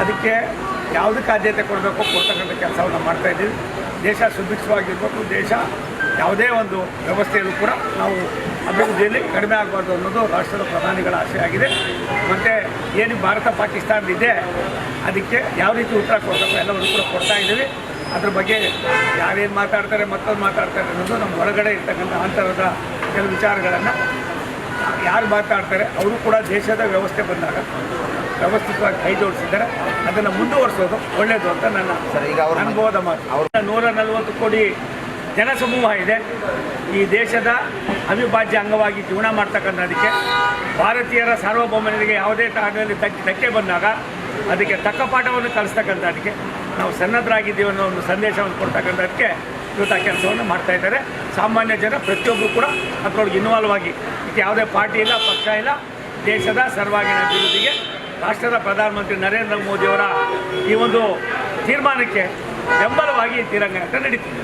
ಅದಕ್ಕೆ ಯಾವುದಕ್ಕೆ ಆದ್ಯತೆ ಕೊಡಬೇಕು ಕೊಡ್ತಕ್ಕಂಥ ಕೆಲಸವನ್ನು ಮಾಡ್ತಾ ಇದ್ದೀವಿ. ದೇಶ ಸುಭಿಕ್ಷವಾಗಿರ್ಬೇಕು. ದೇಶ ಯಾವುದೇ ಒಂದು ವ್ಯವಸ್ಥೆಯಲ್ಲೂ ಕೂಡ ನಾವು ಅಭಿವೃದ್ಧಿಯಲ್ಲಿ ಕಡಿಮೆ ಆಗಬಾರ್ದು ಅನ್ನೋದು ರಾಷ್ಟ್ರದ ಪ್ರಧಾನಿಗಳ ಆಶೆ ಆಗಿದೆ. ಮತ್ತು ಏನು ಭಾರತ ಪಾಕಿಸ್ತಾನ ಇದೆ, ಅದಕ್ಕೆ ಯಾವ ರೀತಿ ಉತ್ತರ ಕೊಡಬೇಕು ಎಲ್ಲವನ್ನು ಕೂಡ ಕೊಡ್ತಾ ಇದ್ದೀವಿ. ಅದ್ರ ಬಗ್ಗೆ ಯಾರೇನು ಮಾತಾಡ್ತಾರೆ, ಮತ್ತೊಂದು ಮಾತಾಡ್ತಾರೆ ಅನ್ನೋದು ನಮ್ಮ ಒಳಗಡೆ ಇರ್ತಕ್ಕಂಥ ಅಂತರದ ಕೆಲವು ವಿಚಾರಗಳನ್ನು ಯಾರು ಮಾತಾಡ್ತಾರೆ, ಅವರು ಕೂಡ ದೇಶದ ವ್ಯವಸ್ಥೆ ಬಂದಾಗ ವ್ಯವಸ್ಥಿತವಾಗಿ ಕೈ ಜೋಡಿಸಿದ್ದಾರೆ. ಅದನ್ನು ಮುಂದುವರಿಸೋದು ಒಳ್ಳೆಯದು ಅಂತ ನನ್ನ ಸರ್, ಈಗ ಅವರ ಅನುಭವದ ಮಾತು. ಅವರ ನೂರ ನಲವತ್ತು ಕೋಟಿ ಜನಸಮೂಹ ಇದೆ. ಈ ದೇಶದ ಅವಿಭಾಜ್ಯ ಅಂಗವಾಗಿ ಜೀವನ ಮಾಡ್ತಕ್ಕಂಥದಕ್ಕೆ ಭಾರತೀಯರ ಸಾರ್ವಭೌಮನಿಗೆ ಯಾವುದೇ ಕಾರಣದಲ್ಲಿ ಧಕ್ಕೆ ಬಂದಾಗ ಅದಕ್ಕೆ ತಕ್ಕ ಪಾಠವನ್ನು ಕಲಿಸ್ತಕ್ಕಂಥದಕ್ಕೆ ನಾವು ಸನ್ನದ್ಧರಾಗಿದ್ದೀವಿ ಅನ್ನೋ ಒಂದು ಸಂದೇಶವನ್ನು ಕೊಡ್ತಕ್ಕಂಥದಕ್ಕೆ ಇವತ್ತು ಆ ಕೆಲಸವನ್ನು ಮಾಡ್ತಾ ಇದ್ದಾರೆ. ಸಾಮಾನ್ಯ ಜನ ಪ್ರತಿಯೊಬ್ಬರು ಕೂಡ ಅದರೊಳಗೆ ಇನ್ವಾಲ್ವ್ ಆಗಿ. ಇದು ಯಾವುದೇ ಪಾರ್ಟಿ ಇಲ್ಲ ಪಕ್ಷ ಇಲ್ಲ ದೇಶದ ಸರ್ವಾಗಿನ ಅಭಿವೃದ್ಧಿಗೆ ರಾಷ್ಟ್ರದ ಪ್ರಧಾನಮಂತ್ರಿ ನರೇಂದ್ರ ಮೋದಿಯವರ ಈ ಒಂದು ತೀರ್ಮಾನಕ್ಕೆ ಬೆಂಬಲವಾಗಿ ತಿರಂಗ ನಡೀತಿದೆ